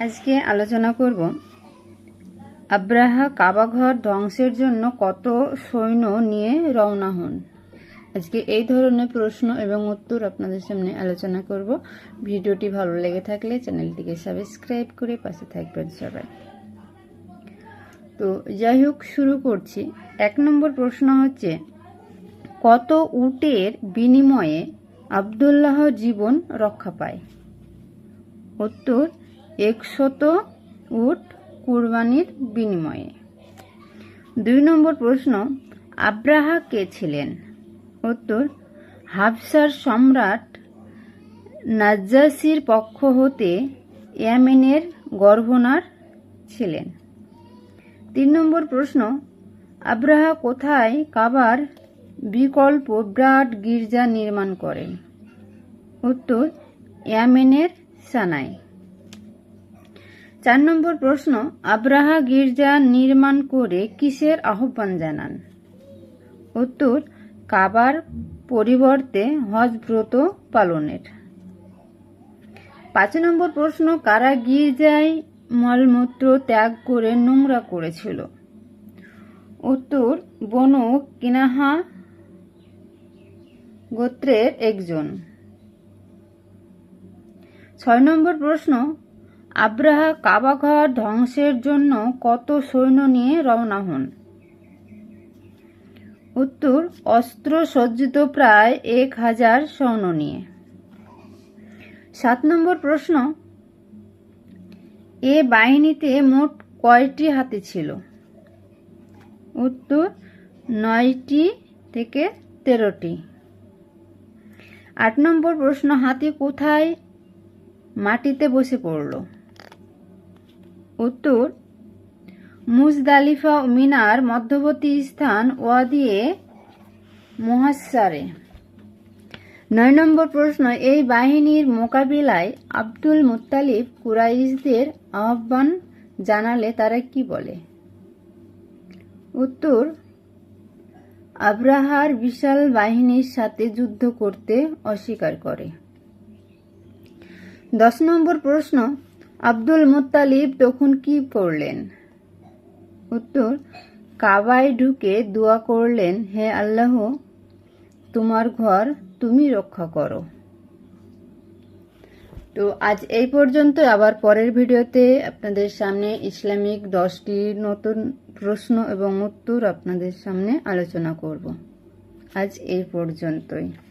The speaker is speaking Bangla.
আজকে আলোচনা করব আব্রাহা কাবাঘর ধ্বংসের জন্য কত সৈন্য নিয়ে রওনা হন। আজকে এই ধরনের প্রশ্ন এবং উত্তর আপনাদের সামনে আলোচনা করব। ভিডিওটি ভালো লেগে থাকলে চ্যানেলটিকে সাবস্ক্রাইব করে পাশে থাকবেন সবাই। তো যাই হোক, শুরু করছি। এক নম্বর প্রশ্ন হচ্ছে, কত উটের বিনিময়ে আবদুল্লাহ জীবন রক্ষা পায়? উত্তর একশত উট কুরবানির বিনিময়ে। দুই নম্বর প্রশ্ন, আব্রাহা কে ছিলেন? উত্তর, হাফসার সম্রাট নাজ্জাসির পক্ষ হতে ইয়ামেনের গভর্নর ছিলেন। তিন নম্বর প্রশ্ন, আব্রাহা কোথায় কাবার বিকল্প ব্রাড গির্জা নির্মাণ করেন? উত্তর, ইয়ামেনের সানায় চার নম্বর প্রশ্ন, আব্রাহা গির্জা নির্মাণ করে কিসের আহ্বান জানান? উত্তর, কাবার পরিবর্তে হজ ব্রত পালনের। পাঁচ নম্বর প্রশ্ন, কারা গির্জায় মলমূত্র ত্যাগ করে নোংরা করেছিল? উত্তর, বনু কিনাহা গোত্রের একজন। ছয় নম্বর প্রশ্ন আব্রাহা কাবাঘর ধ্বংসের জন্য কত সৈন্য নিয়ে রওনা হন? উত্তর, অস্ত্র সজ্জিত প্রায় এক হাজার সৈন্য নিয়ে। সাত নম্বর প্রশ্ন, এ বাহিনীতে মোট কয়টি হাতি ছিল? উত্তর, নয়টি থেকে তেরোটি। আট নম্বর প্রশ্ন, হাতি কোথায় মাটিতে বসে পড়ল? উত্তর, মুজদালিফা মিনার মধ্যবর্তী স্থান ওয়াদিয়ে মহাসারে নয় নম্বর প্রশ্ন, এই বাহিনীর মোকাবিলায় আব্দুল মুত্তালিব কুরাইশদের আহ্বান জানালে তারা কি বলে? উত্তর, আব্রাহার বিশাল বাহিনীর সাথে যুদ্ধ করতে অস্বীকার করে। দশ নম্বর প্রশ্ন আব্দুল মুত্তালিব তখন কি করলেন উত্তর, কাবায় ঢুকে দোয়া করলেন, হে আল্লাহ, তোমার ঘর তুমি রক্ষা করো। তো আজ এই পর্যন্ত আবার পরের ভিডিওতে আপনাদের সামনে ইসলামিক দশটি নতুন প্রশ্ন এবং উত্তর আপনাদের সামনে আলোচনা করব। আজ এই পর্যন্তই।